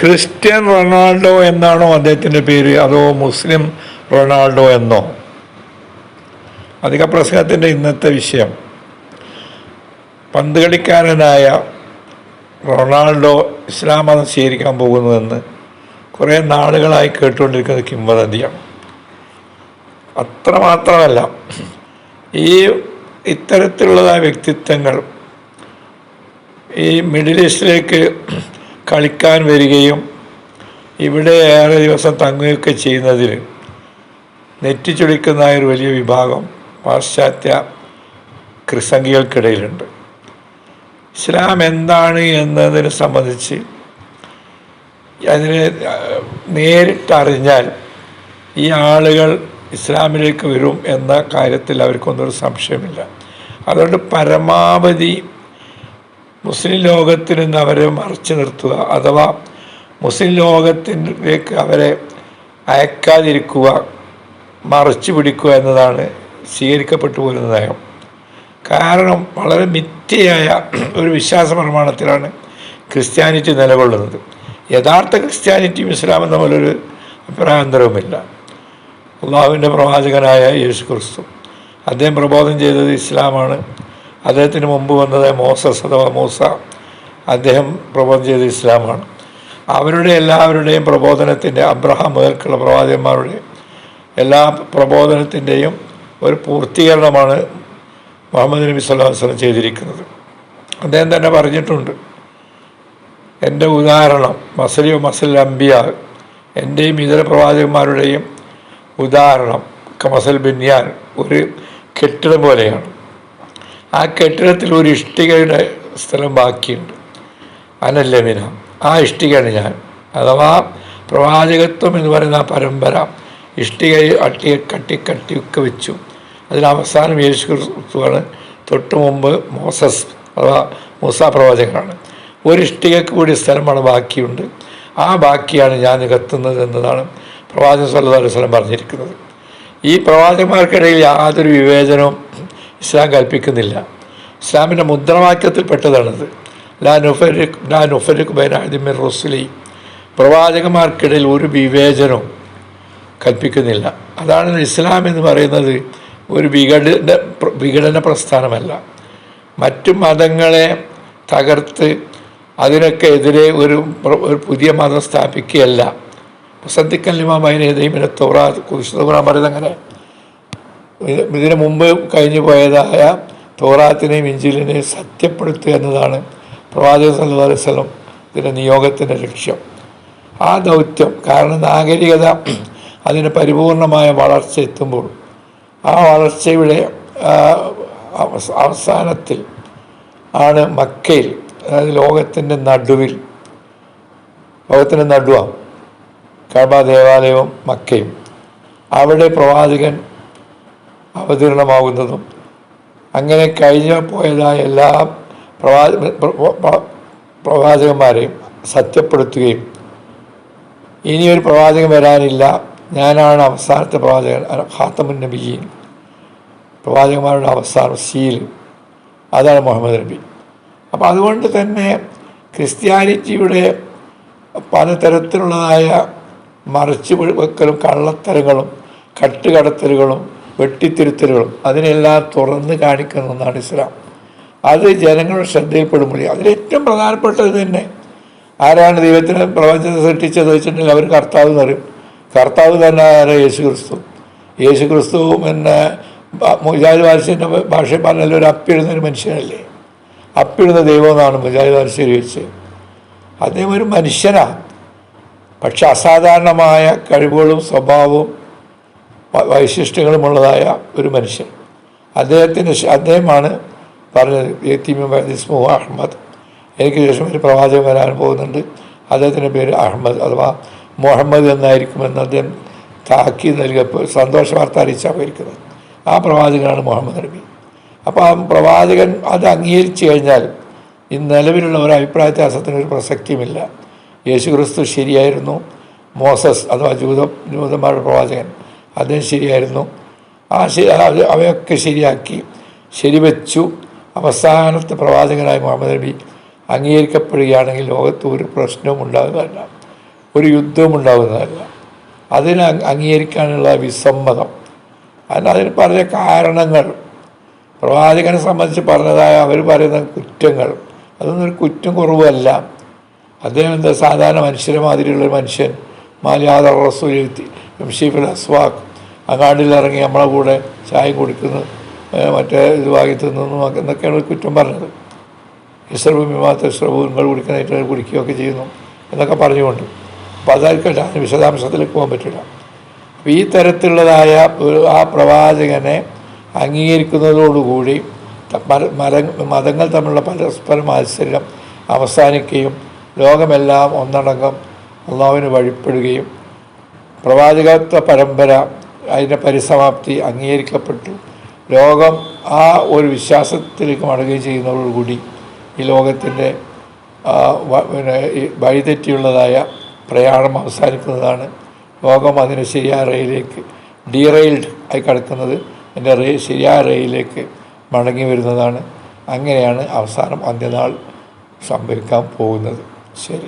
Christian Ronaldo എന്നാണോ അദ്ദേഹത്തിന്റെ പേര്? അതോ മുസ്ലിം റൊണാൾഡോ എന്നോ? അധിക പ്രസംഗത്തിന്റെ ഇന്നത്തെ വിഷയം. പന്ത് കളിക്കാരനായ റൊണാൾഡോ ഇസ്ലാം മതം സ്വീകരിക്കാൻ പോകുന്നുവെന്ന് കുറേ നാളുകളായി കേട്ടുകൊണ്ടിരിക്കുന്ന കിംവദന്തിയാണ്. അത്രമാത്രമല്ല ഈ ഇത്തരത്തിലുള്ളതായ വ്യക്തിത്വങ്ങൾ ഈ മിഡിൽ ഈസ്റ്റിലേക്ക് കളിക്കാൻ വരികയും ഇവിടെ ഏറെ ദിവസം തങ്ങുകയൊക്കെ ചെയ്യുന്നതിൽ നെറ്റിച്ചുടിക്കുന്ന ഒരു വലിയ വിഭാഗം പാശ്ചാത്യ ക്രിസംഖികൾക്കിടയിലുണ്ട് ഇസ്ലാം എന്താണ് എന്നതിനെ സംബന്ധിച്ച് അതിനെ നേരിട്ടറിഞ്ഞാൽ ഈ ആളുകൾ ഇസ്ലാമിലേക്ക് വരും എന്ന കാര്യത്തിൽ അവർക്കൊന്നൊരു സംശയമില്ല. അതുകൊണ്ട് പരമാവധി മുസ്ലിം ലോകത്തിൽ നിന്ന് അവരെ മറച്ചു നിർത്തുക അഥവാ മുസ്ലിം ലോകത്തിലേക്ക് അവരെ അയക്കാതിരിക്കുക മറച്ചു പിടിക്കുക എന്നതാണ് സ്വീകരിക്കപ്പെട്ടു പോരുന്ന നയം. കാരണം വളരെ മിഥ്യയായ ഒരു വിശ്വാസ പ്രമാണത്തിലാണ് ക്രിസ്ത്യാനിറ്റി നിലകൊള്ളുന്നത്. യഥാർത്ഥ ക്രിസ്ത്യാനിറ്റിയും ഇസ്ലാമും തമ്മിലൊരു അഭിപ്രായാന്തരവുമില്ല. അള്ളാഹുവിന്റെ പ്രവാചകനായ യേശു ക്രിസ്തു അദ്ദേഹം പ്രബോധനം ചെയ്തത് ഇസ്ലാമാണ്. അദ്ദേഹത്തിന് മുമ്പ് വന്നത് മോസസ് അഥവാ മൂസ അദ്ദേഹം പ്രബോധനം ചെയ്ത ഇസ്ലാമാണ്. അവരുടെ എല്ലാവരുടെയും പ്രബോധനത്തിന്റെ അബ്രഹാം മുതൽക്കുള്ള പ്രവാചകന്മാരുടെ എല്ലാ പ്രബോധനത്തിന്റെയും ഒരു പൂർത്തീകരണമാണ് മുഹമ്മദ് നബി സ്വല്ലല്ലാഹു അലൈഹി വസല്ലം ചെയ്തിരിക്കുന്നത്. അദ്ദേഹം തന്നെ പറഞ്ഞിട്ടുണ്ട് എന്റെ ഉദാഹരണം മസലിയോ മസൽ അംബിയ എന്റെയും ഇതര പ്രവാചകന്മാരുടെയും ഉദാഹരണം കമസൽ ബിന്യാൻ ഒരു കെട്ടിടം പോലെയാണ്. ആ കെട്ടിടത്തിൽ ഒരു ഇഷ്ടികയുടെ സ്ഥലം ബാക്കിയുണ്ട്. അനല്ലമിന ആ ഇഷ്ടികയാണ് ഞാൻ. അഥവാ പ്രവാചകത്വം എന്ന് പറയുന്ന ആ പരമ്പര ഇഷ്ടിക അട്ടി കട്ടി കട്ടിയൊക്കെ വെച്ചു. അതിൽ അവസാനം യേശു ക്രിസ്തുവാണ് തൊട്ട് മുമ്പ് മോസസ് അഥവാ മൂസ പ്രവാചകനാണ്. ഒരു ഇഷ്ടികക്ക് കൂടി സ്ഥലമാണ് ബാക്കിയുണ്ട്. ആ ബാക്കിയാണ് ഞാൻ കത്തുന്നത് എന്നതാണ് പ്രവാചകൻ സല്ലല്ലാഹു അലൈഹി പറഞ്ഞിരിക്കുന്നത്. ഈ പ്രവാചകന്മാർക്കിടയിൽ യാതൊരു വിവേചനവും ഇസ്ലാം കൽപ്പിക്കുന്നില്ല. ഇസ്ലാമിന്റെ മുദ്രാവാക്യത്തിൽപ്പെട്ടതാണത് ലാ നുഫരിക് ലാ നുഫരിക് ബൈനാദിമിർ റസുലി. പ്രവാചകന്മാർക്കിടയിൽ ഒരു വിവേചനവും കൽപ്പിക്കുന്നില്ല. അതാണ് ഇസ്ലാം എന്ന് പറയുന്നത് ഒരു വിഘടന വിഘടന പ്രസ്ഥാനമല്ല. മറ്റു മതങ്ങളെ തകർത്ത് അതിനൊക്കെ എതിരെ ഒരു ഒരു പുതിയ മതം സ്ഥാപിക്കുകയല്ല. സന്ധിക്കല്ലിമാ മൈനേതയും തോറ തോറാ തോറ പറയുന്നത് അങ്ങനെ. ഇതിനു മുമ്പ് കഴിഞ്ഞു പോയതായ തോറാത്തിനെയും ഇഞ്ചിലിനെയും സത്യപ്പെടുത്തുക എന്നതാണ് പ്രവാചക സല്ലു സ്വലം ഇതിന്റെ നിയോഗത്തിന്റെ ലക്ഷ്യം. ആ ദൗത്യം കാരണം നാഗരികത അതിന് പരിപൂർണമായ വളർച്ച എത്തുമ്പോൾ ആ വളർച്ചയുടെ അവസാനത്തിൽ ആണ് മക്കയിൽ അതായത് ലോകത്തിന്റെ നടുവിൽ ലോകത്തിന്റെ നടുവാണ് കഴബ ദേവാലയവും മക്കയും. അവിടെ പ്രവാചകൻ അവതീർണമാകുന്നതും. അങ്ങനെ കഴിഞ്ഞ പോയതായ എല്ലാ പ്രവാ പ്ര- പ്ര- പ്രവാചകന്മാരെയും സത്യപ്പെടുത്തുകയും ഇനിയൊരു പ്രവാചകൻ വരാനില്ല. ഞാനാണ് അവസാനത്തെ പ്രവാചകൻ ഹാത്തമുൻ നബിയീൻ. പ്രവാചകന്മാരുടെ അവസാനം സീൽ. അതാണ് മുഹമ്മദ് നബി. അപ്പോൾ അതുകൊണ്ട് തന്നെ ക്രിസ്ത്യാനിറ്റിയുടെ പലതരത്തിലുള്ളതായ മറിച്ചു വെക്കലും കള്ളത്തരങ്ങളും കട്ടുകടത്തലുകളും വെട്ടിത്തിരുത്തലുകളും അതിനെല്ലാം തുറന്ന് കാണിക്കുന്ന ഒന്നാണ് ഇസ്ലാം. അത് ജനങ്ങളുടെ ശ്രദ്ധയിൽപ്പെടുമ്പോൾ അതിലേറ്റവും പ്രധാനപ്പെട്ടത് തന്നെ. ആരാണ് ദൈവത്തിന് പ്രപഞ്ചത്തെ സൃഷ്ടിച്ചത് വെച്ചിട്ടുണ്ടെങ്കിൽ അവർ കർത്താവ് എന്ന് പറയും. കർത്താവ് തന്നെ ആരാ? യേശു ക്രിസ്തു യേശു ക്രിസ്തു പിന്നെ മുജാഹിദ് വാരിസിന്റെ ഭാഷയിൽ പറഞ്ഞാൽ ഒരു അപ്പിടുന്ന ഒരു മനുഷ്യനല്ലേ? അപ്പിടുന്ന ദൈവം എന്നാണ് മുജാഹിദ് വാർഷി വെച്ച് അദ്ദേഹം ഒരു മനുഷ്യനാണ്. പക്ഷെ അസാധാരണമായ കഴിവുകളും സ്വഭാവവും വൈശിഷ്ട്യങ്ങളുമുള്ളതായ ഒരു മനുഷ്യൻ. അദ്ദേഹത്തിന്റെ അദ്ദേഹമാണ് പറഞ്ഞത് യത്തീമു അഹമ്മദ് എനിക്ക് ശേഷം ഒരു പ്രവാചകൻ വരാൻ പോകുന്നുണ്ട്. അദ്ദേഹത്തിന്റെ പേര് അഹമ്മദ് അഥവാ മുഹമ്മദ് എന്നായിരിക്കുമെന്ന് അദ്ദേഹം താക്കി നൽകിയപ്പോൾ സന്തോഷ വാർത്ത അറിയിച്ചാൽ പോയിരിക്കുന്നത്. ആ പ്രവാചകനാണ് മുഹമ്മദ് നബി. അപ്പോൾ ആ പ്രവാചകൻ അത് അംഗീകരിച്ചു കഴിഞ്ഞാൽ ഈ നിലവിലുള്ള ഒരു അഭിപ്രായ വ്യത്യാസത്തിന് ഒരു പ്രസക്തിയുമില്ല. യേശു ക്രിസ്തു ശരിയായിരുന്നു. മോസസ് അഥവാ ജൂത ജൂതന്മാരുടെ പ്രവാചകൻ. അദ്ദേഹം ശരിയായിരുന്നു. ആ ശരി അത് അവയൊക്കെ ശരിയാക്കി ശരിവെച്ചു. അവസാനത്തെ പ്രവാചകനായ മുഹമ്മദ് നബി അംഗീകരിക്കപ്പെടുകയാണെങ്കിൽ ലോകത്ത് ഒരു പ്രശ്നവും ഉണ്ടാകുന്നതല്ല. ഒരു യുദ്ധവും ഉണ്ടാകുന്നതല്ല. അതിന് അംഗീകരിക്കാനുള്ള വിസമ്മതം. അതിന് അതിന് പറഞ്ഞ കാരണങ്ങൾ. പ്രവാചകനെ സംബന്ധിച്ച് പറഞ്ഞതായ അവർ പറയുന്ന കുറ്റങ്ങൾ. അതൊന്നും ഒരു കുറ്റം കുറവല്ല. അദ്ദേഹം എന്താ സാധാരണ മനുഷ്യരെ മാതിരിയുള്ളൊരു മനുഷ്യൻ. മാലിയാദർ റസൂൽ ഷീഫുൽ അസ്വാഖ്. അങ്ങാടിയിൽ ഇറങ്ങി നമ്മളെ കൂടെ ചായ കുടിക്കുന്നു മറ്റേ ഇത് വാങ്ങി തിന്നുന്നു എന്നൊക്കെയാണ് കുറ്റം പറഞ്ഞത്. ഇസ്രബു മാത്രം ഇസ്രബു നിങ്ങൾ കുടിക്കുന്നതായിട്ട് കുടിക്കുകയൊക്കെ ചെയ്യുന്നു എന്നൊക്കെ പറഞ്ഞുകൊണ്ട്. അപ്പോൾ അതായിരിക്കട്ടെ അതിന് വിശദാംശത്തിലേക്ക് പോകാൻ പറ്റില്ല. അപ്പോൾ ഈ തരത്തിലുള്ളതായ ഒരു ആ പ്രവാചകനെ അംഗീകരിക്കുന്നതോടുകൂടി മര- മതങ്ങൾ തമ്മിലുള്ള പരസ്പര മത്സരം അവസാനിക്കുകയും ലോകമെല്ലാം ഒന്നടങ്കം ഒന്നാവിന് വഴിപ്പെടുകയും പ്രവാചകത്വ പരമ്പര അതിന്റെ പരിസമാപ്തി അംഗീകരിക്കപ്പെട്ടു. ലോകം ആ ഒരു വിശ്വാസത്തിലേക്ക് മടങ്ങുകയും ചെയ്യുന്നതോടുകൂടി ഈ ലോകത്തിന്റെ പിന്നെ വഴിതെറ്റിയുള്ളതായ പ്രയാണം അവസാനിക്കുന്നതാണ്. ലോകം അതിന് ശരിയായ റെയിലേക്ക് ഡീറെയിൽഡ് ആയി കിടക്കുന്നത് എന്റെ റേ ശരിയായ റെയിലേക്ക് മടങ്ങി വരുന്നതാണ്. അങ്ങനെയാണ് അവസാനം അന്ത്യനാൾ സംഭവിക്കാൻ പോകുന്നത്. ശരി.